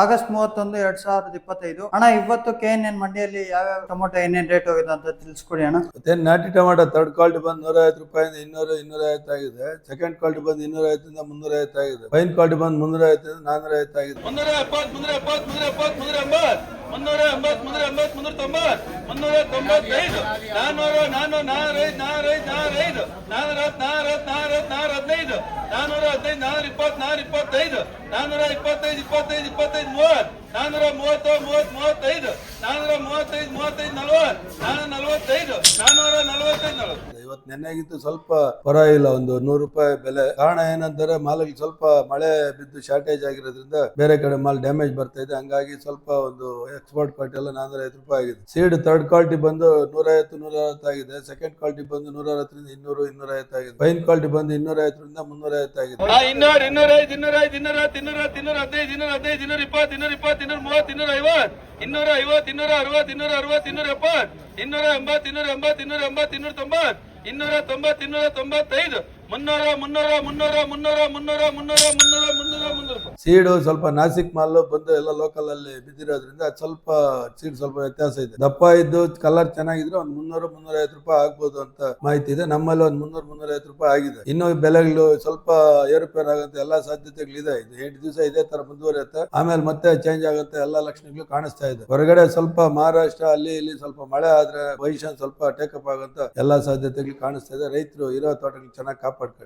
August ಮೂವತ್ತೊಂದು ಎರಡ್ ಸಾವಿರದ ಇಪ್ಪತ್ತೈದು. ಅಣ್ಣ ಇವತ್ತು ಕೆ ಎನ್ ಎನ್ ಮಂಡಿಯಲ್ಲಿ ಯಾವ್ಯಾವ ಟೊಮೊಟೊ ಏನೇನ್ ರೇಟ್ ಹೋಗಿದೆ ಅಂತ ತಿಳಿಸ್ಕೊಡಿ ಅಣ್ಣ. ಮತ್ತೆ ನಾಟಿ ಟೊಮೊಟೊ ಥರ್ಡ್ ಕ್ವಾಲಿಟಿ ಬಂದು ನೂರ ಐವತ್ತು ರೂಪಾಯಿಂದ ಇನ್ನೂರು ಇನ್ನೂರ ಐವತ್ತು ಆಗಿದೆ. ಸೆಕೆಂಡ್ ಕ್ವಾಲಿಟಿ ಬಂದು ಇನ್ನೂರ ಐವತ್ತಿಂದ ಮುನ್ನೂರ ಐವತ್ತು ಆಗಿದೆ. ಫೈನ್ ಕ್ವಾಲಿಟಿ ಬಂದು ಮುನ್ನೂರ ಐವತ್ತರಿಂದ ನಾನೂರ ಐವತ್ತು ಆಗಿದೆ. ಮುನ್ನೂರ ಎಪ್ಪತ್ತು ಮುನ್ನೂರ ಎಪ್ಪತ್ತು ಮುನ್ನೂರ ಎಪ್ಪತ್ತು ಮುನ್ನೂರ ಎಂಬತ್ತು ಮುನ್ನೂರ ಎಂಬತ್ತು ಮುನ್ನೂರ ಎಂಬತ್ತು ಮುನ್ನೂರ ತೊಂಬತ್ತು ಮುನ್ನೂರ ತೊಂಬತ್ತೈದು ನಾನ್ನೂರು ನಾನ್ನೂರು ನಾನ್ನೂರೈದು ನಾನ್ನೂರೈದು ನಾನ್ನೂರೈದು ನಾನ್ನೂರ ನಾನ್ನೂರ ನಾನ್ನೂರ ನಾನ್ನೂರ ಹದಿನೈದು ನಾನೂರ ಹದಿನೈದು, ನಾನೂರ ಇಪ್ಪತ್ತು, ನಾನೂರ ಇಪ್ಪತ್ತೈದು ನಾನೂರ ಇಪ್ಪತ್ತೈದು ಇಪ್ಪತ್ತೈದು ಇಪ್ಪತ್ತೈದು ಮೂವತ್ತು ನಾನೂರ ಮೂವತ್ತು ಮೂವತ್ತು ಮೂವತ್ತೈದು, ನಾನೂರ ಮೂವತ್ತೈದು ಮೂವತ್ತೈದು, ನಲವತ್ತು. ನಲವತ್ತೈದು ನಾನ್ನೂರ ನಲವತ್ತೈದು ನಲವತ್ತು ಇವತ್ತು ನೆನ್ನೆಗಿಂತ ಸ್ವಲ್ಪ ಪರವಾಗಿಲ್ಲ ಒಂದು ನೂರು ರೂಪಾಯಿ ಬೆಲೆ ಕಾರಣ ಏನಂತಾರೆ ಮಾಲಲ್ಲಿ ಸ್ವಲ್ಪ ಮಳೆ ಬಿದ್ದು ಶಾರ್ಟೇಜ್ ಆಗಿರೋದ್ರಿಂದ ಬೇರೆ ಕಡೆ ಮಾಲ್ ಡ್ಯಾಮೇಜ್ ಬರ್ತಾ ಇದೆ ಹಂಗಾಗಿ ಸ್ವಲ್ಪ ಒಂದು ಎಕ್ಸ್ಪೋರ್ಟ್ ಕ್ವಾಲಿಟಿ ಎಲ್ಲ ನಾನೂರ ಐವತ್ತು ರೂಪಾಯಿ ಆಗಿದೆ ಸೀಡ್ ಥರ್ಡ್ ಕ್ವಾಲಿಟಿ ಬಂದು ನೂರ ಐವತ್ತು ನೂರ ಅರವತ್ತು ಆಗಿದೆ ಸೆಕೆಂಡ್ ಕ್ವಾಲಿಟಿ ಬಂದು ನೂರ ಅರವತ್ತರಿಂದ ಇನ್ನೂರು ಇನ್ನೂರ ಐವತ್ತು ಆಗಿದೆ ಫೈನ್ ಕ್ವಾಲಿಟಿ ಬಂದು ಇನ್ನೂರ ಐವತ್ತರಿಂದ ಮುನ್ನೂರ ಐವತ್ತು ಆಗಿದೆ ಇನ್ನೂರ ಇನ್ನೂರು ಇನ್ನೂರ ಐದು ಇನ್ನೂರ ಐದು ಇನ್ನೂರ ಹತ್ತು ಇನ್ನೂರ ಹತ್ತು ಇನ್ನೂರ ಹದಿನೈದು ಇನ್ನೂರ ಹದಿನೈದು ಇನ್ನೂರ ಇಪ್ಪತ್ತು ಇನ್ನೂರ ಇಪ್ಪತ್ತು ಇನ್ನೂರ ಮೂವತ್ತು ಇನ್ನೂರ ಐವತ್ತು ಇನ್ನೂರ ಐವತ್ತು ಇನ್ನೂರ ಅರವತ್ತು ಇನ್ನೂರ ಅರವತ್ತು ಇನ್ನೂರ ಎಪ್ಪತ್ತು ಇನ್ನೂರ ಎಂಬತ್ತು ಇನ್ನೂರ ಎಂಬತ್ತು ಇನ್ನೂರ ಎಂಬತ್ತು ಇನ್ನೂರ ತೊಂಬತ್ತು ಇನ್ನೂರ ತೊಂಬತ್ತು ಇನ್ನೂರ ತೊಂಬತ್ತೈದು ಸೀಡು ಸ್ವಲ್ಪ ನಾಸಿಕ್ ಮಾಲ್ ಬಂದು ಎಲ್ಲ ಲೋಕಲ್ ಅಲ್ಲಿ ಬಿದ್ದಿರೋದ್ರಿಂದ ಸ್ವಲ್ಪ ಸೀಡ್ ಸ್ವಲ್ಪ ವ್ಯತ್ಯಾಸ ಇದೆ. ದಪ್ಪ ಇದ್ದು ಕಲರ್ ಚೆನ್ನಾಗಿದ್ರೆ ಒಂದ್ ಮುನ್ನೂರು ಮುನ್ನೂರ ಐವತ್ತು ರೂಪಾಯಿ ಆಗ್ಬೋದು ಅಂತ ಮಾಹಿತಿ ಇದೆ. ನಮ್ಮಲ್ಲಿ ಒಂದ್ ಮುನ್ನೂರು ಮುನ್ನೂರ ಐವತ್ತು ರೂಪಾಯಿ ಆಗಿದೆ. ಇನ್ನು ಬೆಲೆಗಳು ಸ್ವಲ್ಪ ಏರುಪೇರು ಆಗುತ್ತೆ, ಎಲ್ಲಾ ಸಾಧ್ಯತೆಗಳಿದೆ ಇದು. ಎಂಟು ದಿವಸ ಇದೇ ತರ ಮುಂದುವರಿಯುತ್ತೆ. ಆಮೇಲೆ ಮತ್ತೆ ಚೇಂಜ್ ಆಗುತ್ತೆ, ಎಲ್ಲಾ ಲಕ್ಷಣಗಳು ಕಾಣಿಸ್ತಾ ಇದೆ. ಹೊರಗಡೆ ಸ್ವಲ್ಪ ಮಹಾರಾಷ್ಟ್ರ, ಅಲ್ಲಿ ಇಲ್ಲಿ ಸ್ವಲ್ಪ ಮಳೆ ಆದ್ರೆ ಪೊಸಿಷನ್ ಸ್ವಲ್ಪ ಟೇಕಪ್ ಆಗುತ್ತೆ. ಎಲ್ಲಾ ಸಾಧ್ಯತೆಗಳು ಕಾಣಿಸ್ತಾ ಇದೆ. ರೈತರು ಇರೋ ತೋಟಗಳು ಚೆನ್ನಾಗಿ آپ پڑھ کر۔